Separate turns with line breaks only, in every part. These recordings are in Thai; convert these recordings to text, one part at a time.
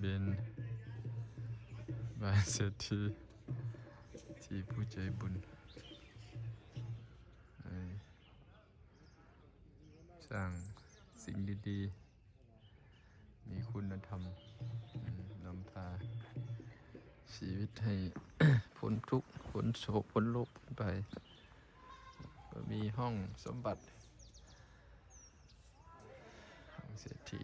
เป็นบ้านเศรษฐีที่ผู้ใจบุญสร้างสิ่งดีๆ มีคุณธรรมนำพาชีวิตให้พ้นทุกข์พ้นโศกพ้นโลกพ้นไป ก็มีห้องสมบัติ ห้องเศรษฐี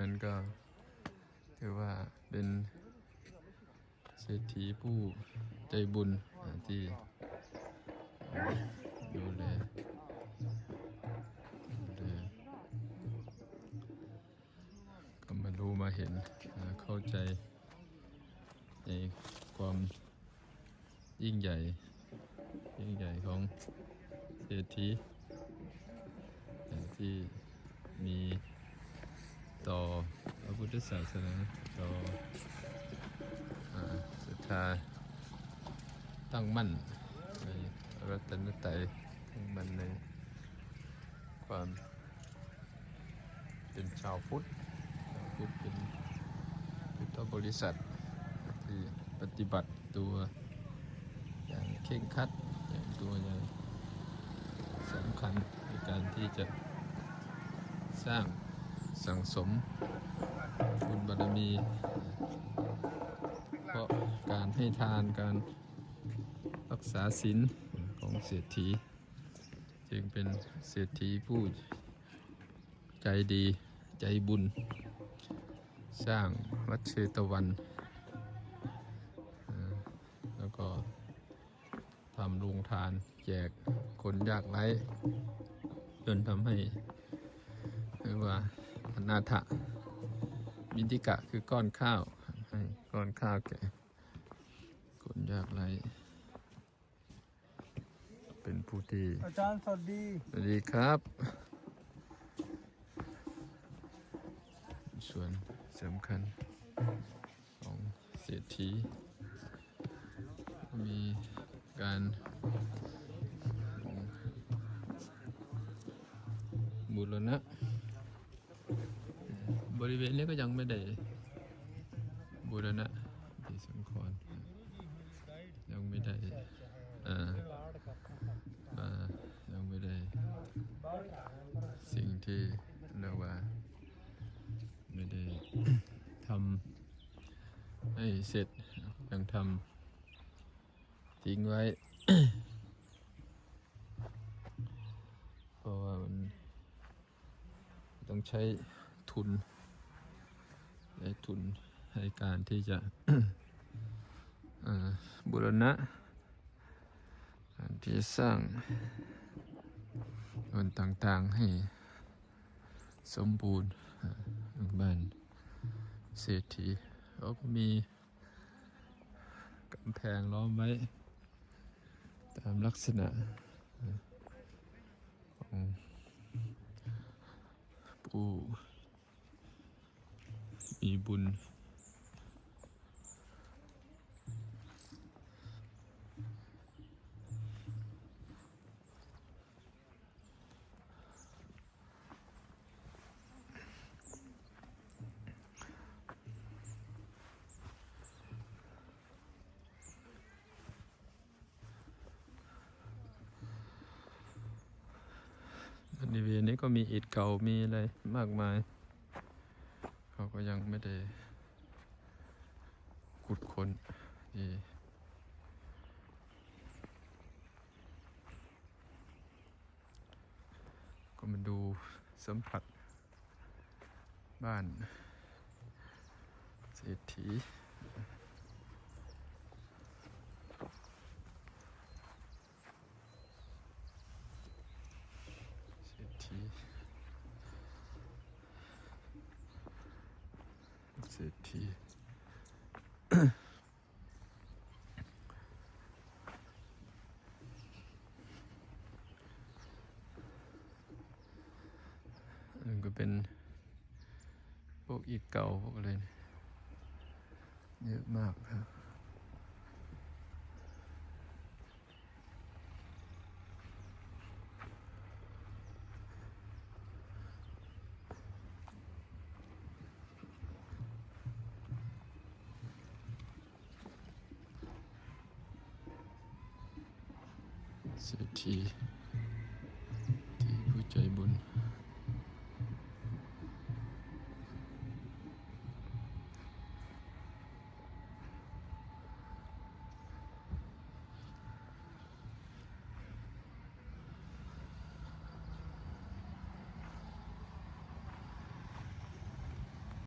นั้นก็ถือว่าเป็นเศรษฐีผู้ใจบุญที่ดูแลดูแลก็มารู้มาเห็นเข้าใจในความยิ่งใหญ่ ยิ่งใหญ่ของเศรษฐีที่มี ต่อพระพุทธศาสนาต่ออ่าศรัทธาตั้งมั่นในระรัตนตรัยตั้งมั่นในความเป็นชาวพุทธชาวพุทธเป็นพุทธบริษัทที่ปฏิบัติตัวอย่างเคร่งครัดอย่างตัวอย่างสำคัญในการที่จะสร้าง สังสมบุญบารมี เพราะการให้ทานการรักษาศีลของเศรษฐี จึงเป็นเศรษฐีผู้ใจดีใจบุญ สร้างวัดเชตวัน แล้วก็ทำโรงทานแจกคนยากไร้ จนทำให้เรียกว่า อนาถมิติกะคือก้อนข้าวให้ก้อนข้าวแก่คนยากไร้เป็นผู้ที่
อาจารย์สวัสดี
สวัสดีครับ ส่วนสำคัญของเศรษฐีมีการบูรณะ บริเวณนี้ก็ยังไม่ได้บูรณะที่สมควรยังไม่ได้อ่ายังไม่ได้ สิ่งที่เรียกว่า ไม่ได้ทำให้เสร็จยังทำทิ้งไว้ เพราะว่ามันต้องใช้ทุน ช้ทุนในการที่จะบูรณะการที่จะสร้างส่วนต่างๆให้สมบูรณ์อ่าบ้านเศรษฐีเขาก็มีกำแพงล้อมไว้ ตามลักษณะของผู้ มีบุญ บริเวณนี้ก็มีอิฐเก่ามีอะไรมากมาย เขาก็ยังไม่ได้ขุดค้นที่ก็มาดูสัมผัสบ้านเศรษฐี เศรษฐีเศรษฐีก็เป็นพวกอีกเก่าพวกอะไรเนี่ยเยอะมากครับ เศรษฐีที่ผู้ใจบุญ